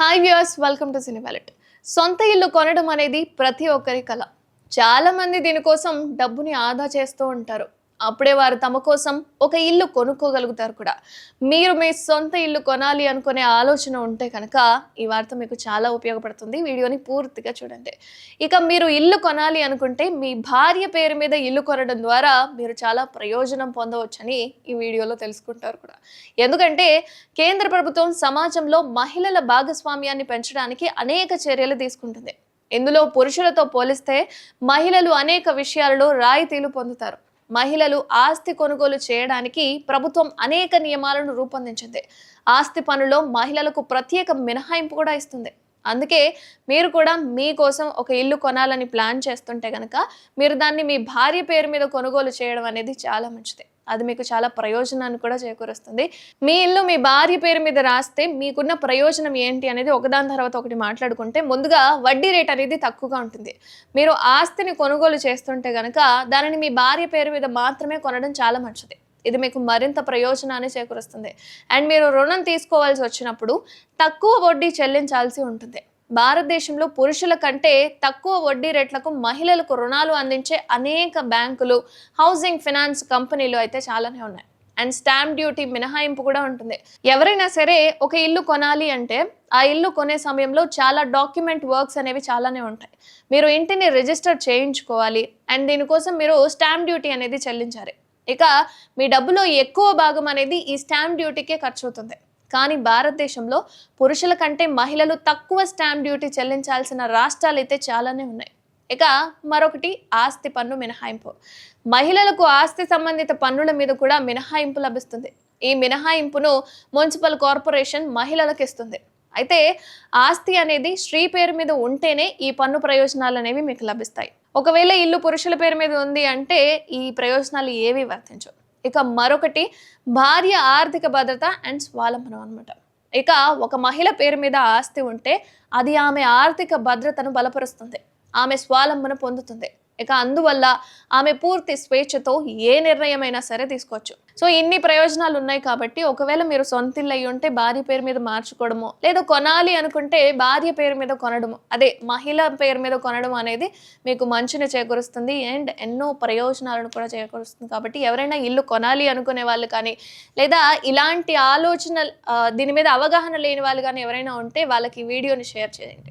Hi viewers welcome to cine wallet సొంత ఇల్లు కొనడం అనేది ప్రతి ఒక్కరి కళ చాలా మంది దీనికోసం డబ్బుని ఆదా చేస్తూ ఉంటారు. అప్పుడే వారు తమ కోసం ఒక ఇల్లు కొనుక్కోగలుగుతారు కూడా. మీరు మీ సొంత ఇల్లు కొనాలి అనుకునే ఆలోచన ఉంటే కనుక ఈ వార్త మీకు చాలా ఉపయోగపడుతుంది. వీడియోని పూర్తిగా చూడండి. ఇక మీరు ఇల్లు కొనాలి అనుకుంటే మీ భార్య పేరు మీద ఇల్లు కొనడం ద్వారా మీరు చాలా ప్రయోజనం పొందవచ్చని ఈ వీడియోలో తెలుసుకుంటారు కూడా. ఎందుకంటే కేంద్ర ప్రభుత్వం సమాజంలో మహిళల భాగస్వామ్యాన్ని పెంచడానికి అనేక చర్యలు తీసుకుంటుంది. ఇందులో పురుషులతో పోలిస్తే మహిళలు అనేక విషయాలలో రాయితీలు పొందుతారు. మహిళలు ఆస్తి కొనుగోలు చేయడానికి ప్రభుత్వం అనేక నియమాలను రూపొందించింది. ఆస్తి పనులో మహిళలకు ప్రత్యేక మినహాయింపు కూడా ఇస్తుంది. అందుకే మీరు కూడా మీకోసం ఒక ఇల్లు కొనాలని ప్లాన్ చేస్తుంటే కనుక మీరు దాన్ని మీ భార్య పేరు మీద కొనుగోలు చేయడం అనేది చాలా మంచిది. అది మీకు చాలా ప్రయోజనాన్ని కూడా చేకూరుస్తుంది. మీ ఇల్లు మీ భార్య పేరు మీద రాస్తే మీకున్న ప్రయోజనం ఏంటి అనేది ఒకదాని తర్వాత ఒకటి మాట్లాడుకుంటే ముందుగా వడ్డీ రేట్ అనేది తక్కువగా ఉంటుంది. మీరు ఆస్తిని కొనుగోలు చేస్తుంటే కనుక దానిని మీ భార్య పేరు మీద మాత్రమే కొనడం చాలా మంచిది. ఇది మీకు మరింత ప్రయోజనాన్ని చేకూరుస్తుంది. అండ్ మీరు రుణం తీసుకోవాల్సి వచ్చినప్పుడు తక్కువ వడ్డీ చెల్లించాల్సి ఉంటుంది. భారతదేశంలో పురుషుల కంటే తక్కువ వడ్డీ రేట్లకు మహిళలకు రుణాలు అందించే అనేక బ్యాంకులు హౌసింగ్ ఫినాన్స్ కంపెనీలు అయితే చాలానే ఉన్నాయి. అండ్ స్టాంప్ డ్యూటీ మినహాయింపు కూడా ఉంటుంది. ఎవరైనా సరే ఒక ఇల్లు కొనాలి అంటే ఆ ఇల్లు కొనే సమయంలో చాలా డాక్యుమెంట్ వర్క్స్ అనేవి చాలానే ఉంటాయి. మీరు ఇంటిని రిజిస్టర్ చేయించుకోవాలి. అండ్ దీనికోసం మీరు స్టాంప్ డ్యూటీ అనేది చెల్లించాలి. ఇక మీ డబ్బులో ఎక్కువ భాగం అనేది ఈ స్టాంప్ డ్యూటీకే ఖర్చు అవుతుంది కానీ భారతదేశంలో పురుషుల కంటే మహిళలు తక్కువ స్టాంప్ డ్యూటీ చెల్లించాల్సిన రాష్ట్రాలు అయితే చాలానే ఉన్నాయి. ఇక మరొకటి ఆస్తి పన్ను మినహాయింపు. మహిళలకు ఆస్తి సంబంధిత పన్నుల మీద కూడా మినహాయింపు లభిస్తుంది. ఈ మినహాయింపును మున్సిపల్ కార్పొరేషన్ మహిళలకు ఇస్తుంది. అయితే ఆస్తి అనేది స్త్రీ పేరు మీద ఉంటేనే ఈ పన్ను ప్రయోజనాలు అనేవి మీకు లభిస్తాయి. ఒకవేళ ఇల్లు పురుషుల పేరు మీద ఉంది అంటే ఈ ప్రయోజనాలు ఏవి వర్తించవు. ఇక మరొకటి భార్య ఆర్థిక భద్రత అండ్ స్వాలంబనం అనమాట ఇక ఒక మహిళ పేరు మీద ఆస్తి ఉంటే అది ఆమె ఆర్థిక భద్రతను బలపరుస్తుంది. ఆమె స్వాలంబన పొందుతుంది. ఇక అందువల్ల ఆమె పూర్తి స్వేచ్ఛతో ఏ నిర్ణయమైనా సరే తీసుకోవచ్చు. సో ఇన్ని ప్రయోజనాలు ఉన్నాయి కాబట్టి ఒకవేళ మీరు సొంత ఇల్లు అయి ఉంటే భార్య పేరు మీద మార్చుకోవడము లేదా కొనాలి అనుకుంటే భార్య పేరు మీద కొనడము అదే మహిళ పేరు మీద కొనడం అనేది మీకు మంచిని చేకూరుస్తుంది. అండ్ ఎన్నో ప్రయోజనాలను కూడా చేకూరుస్తుంది కాబట్టి ఎవరైనా ఇల్లు కొనాలి అనుకునే వాళ్ళు కానీ లేదా ఇలాంటి ఆలోచన దీని మీద అవగాహన లేని వాళ్ళు కానీ ఎవరైనా ఉంటే వాళ్ళకి ఈ వీడియోని షేర్ చేయండి.